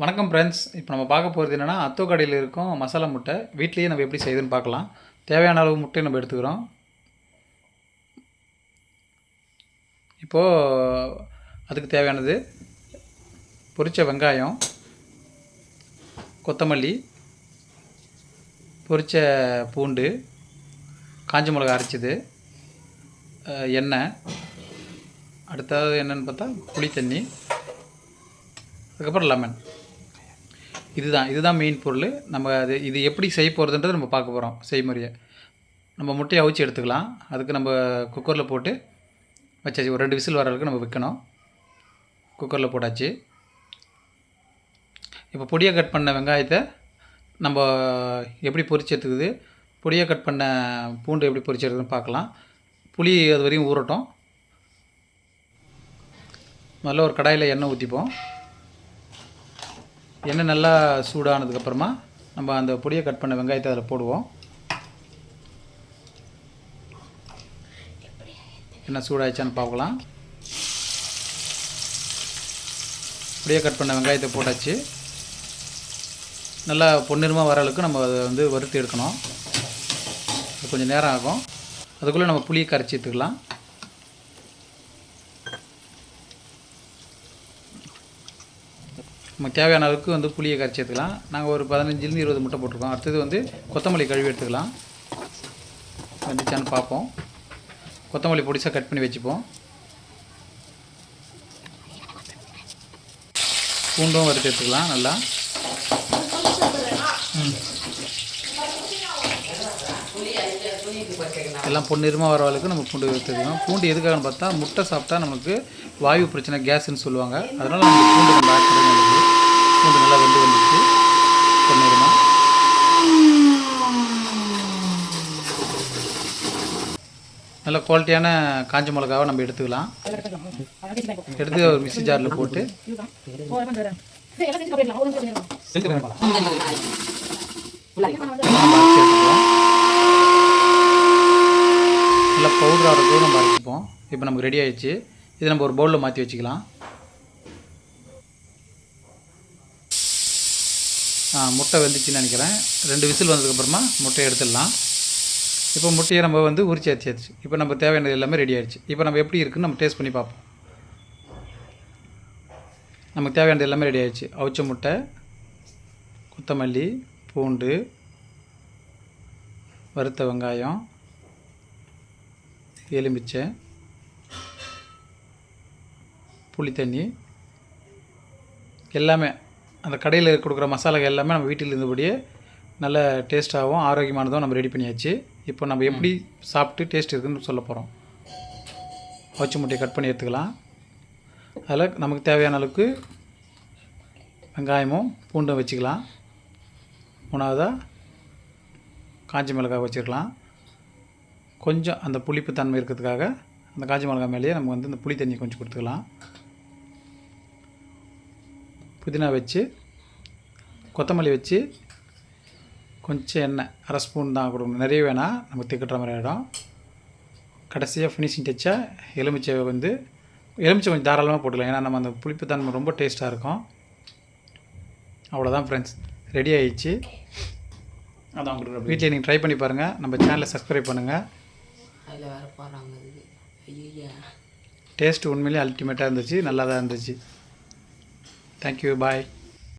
வணக்கம் ஃப்ரெண்ட்ஸ் இப்போ நம்ம பார்க்க போகிறது என்னென்னா அத்தோ கடையில் இருக்கும் மசாலா முட்டை. வீட்லேயே நம்ம எப்படி செய்யுதுன்னு பார்க்கலாம். தேவையான அளவு முட்டை நம்ம எடுத்துக்கிறோம். இப்போது அதுக்கு தேவையானது பொரித்த வெங்காயம் கொத்தமல்லி பொரித்த பூண்டு காஞ்ச மிளகா அரைச்சது எண்ணெய் அடுத்தது என்னென்னு பார்த்தா புளி தண்ணி அதுக்கப்புறம் லெமன் இதுதான் இதுதான் மெயின் பொருள். நம்ம அது இது எப்படி செய்ய போகிறதுன்றது நம்ம பார்க்க போகிறோம் செய்முறையை. நம்ம முட்டையை அவிச்சு எடுத்துக்கலாம். அதுக்கு நம்ம குக்கரில் போட்டு வச்சாச்சு. ஒரு ரெண்டு விசில் வர அளவுக்கு நம்ம வைக்கணும் குக்கரில் போட்டாச்சு. இப்போ பொடியாக கட் பண்ண வெங்காயத்தை நம்ம எப்படி பொரிச்சு எடுத்துக்குது? பொடியாக கட் பண்ண பூண்டு எப்படி பொரிச்சு பார்க்கலாம். புளி அது வரையும் ஊறட்டும். முதல்ல ஒரு கடாயில் எண்ணெய் ஊற்றிப்போம் எண்ணெய் நல்லா சூடானதுக்கப்புறமா நம்ம அந்த பொடியை கட் பண்ண வெங்காயத்தை அதில் போடுவோம். என்ன சூடாயிடுச்சான்னு பார்க்கலாம். பொடியை கட் பண்ண வெங்காயத்தை போட்டாச்சு. நல்லா பொன்னிறமாக வர அளவுக்கு நம்ம அதை வந்து வறுத்து எடுக்கணும். அது கொஞ்சம் நேரம் ஆகும். அதுக்குள்ளே நம்ம புளியை கரைச்சி எடுத்துக்கலாம். நமக்கு தேவையான அளவுக்கு வந்து புளியை கரைச்சி எடுத்துக்கலாம். நாங்கள் ஒரு பதினஞ்சுலேருந்து இருபது முட்டை போட்டிருக்கோம். அடுத்தது வந்து கொத்தமல்லி கழுவி எடுத்துக்கலாம். வந்துச்சான்னு பார்ப்போம். கொத்தமல்லி பொடிசாக கட் பண்ணி வச்சுப்போம். பூண்டும் வறுத்து எடுத்துக்கலாம் நல்லா. எல்லாம் பொன்னிறமாக வர அளவுக்கு நம்ம பூண்டு எடுத்துக்கலாம். பூண்டு எதுக்காகன்னு பார்த்தா முட்டை சாப்பிட்டா நமக்கு வாயு பிரச்சனை கேஸ்ன்னு சொல்லுவாங்க. அதனால் நம்ம பூண்டு நம்ம ஆட் பண்ணி நல்லது பூண்டு நல்லா வெந்து வந்துச்சு பொன்னிறமாக நல்ல குவாலிட்டியான காஞ்ச மிளகாவை நம்ம எடுத்துக்கலாம். எடுத்து ஒரு மிக்சி ஜாரில் போட்டு. நல்லா பவுடர் ஆகிறதுக்கு நம்ம அரைச்சிப்போம். இப்போ நமக்கு ரெடி ஆயிடுச்சு. இதை நம்ம ஒரு பவுலில் மாற்றி வச்சுக்கலாம். முட்டை வெந்துச்சுன்னு நினைக்கிறேன். ரெண்டு விசில் வந்ததுக்கப்புறமா முட்டையை எடுத்துடலாம். இப்போ முட்டையை நம்ம வந்து உரிச்சு வச்சாச்சு இப்போ நம்ம தேவையானது எல்லாமே ரெடி ஆயிடுச்சு. இப்போ நம்ம எப்படி இருக்குன்னு நம்ம டேஸ்ட் பண்ணி பார்ப்போம். நமக்கு தேவையானது எல்லாமே ரெடி ஆயிடுச்சு. அவிச்ச முட்டை கொத்தமல்லி பூண்டு வறுத்த வெங்காயம் எலுமிச்சை புளித்தண்ணி எல்லாமே அந்த கடையில் கொடுக்குற மசாலாக்கள் எல்லாமே நம்ம வீட்டில் இருந்தபடியே நல்ல டேஸ்ட்டாகவும் ஆரோக்கியமானதும் நம்ம ரெடி பண்ணியாச்சு. இப்போ நம்ம எப்படி சாப்பிட்டு டேஸ்ட் இருக்குன்னு சொல்ல போகிறோம் பச்சை முட்டையை கட் பண்ணி எடுத்துக்கலாம். அதில் நமக்கு தேவையான அளவுக்கு வெங்காயமும் பூண்டும் வச்சுக்கலாம். மூணாவதாக காஞ்சி மிளகாய் வச்சுருக்கலாம். கொஞ்சம் அந்த புளிப்பு தன்மை இருக்கிறதுக்காக அந்த காஞ்சி மிளகாய் மேலேயே நம்ம வந்து இந்த புளி தண்ணி கொஞ்சம் கொடுத்துக்கலாம். புதினா வச்சு கொத்தமல்லி வச்சு கொஞ்சம் எண்ணெய் அரை ஸ்பூன் தான் கொடுக்கணும். நிறைய வேணாம் நமக்கு திக்கட்டுற மாதிரி ஆகிடும் கடைசியாக ஃபினிஷிங் டச்சாக எலுமிச்சை வந்து எலுமிச்சை கொஞ்சம் தாராளமாக போட்டுக்கலாம். ஏன்னா நம்ம அந்த புளிப்பு தன்மை ரொம்ப டேஸ்ட்டாக இருக்கும். அவ்வளோதான் ஃப்ரெண்ட்ஸ் ரெடி ஆயிடுச்சு. அதான் உங்களுக்கு வீட்டில் நீங்கள் ட்ரை பண்ணி பாருங்கள் நம்ம சேனலை சப்ஸ்கிரைப் பண்ணுங்கள் அதில் வேறு போகிறாங்க டேஸ்ட் உண்மையிலேயே அல்டிமேட்டாக இருந்துச்சு. நல்லா தான் இருந்துச்சு தேங்க்யூ பாய்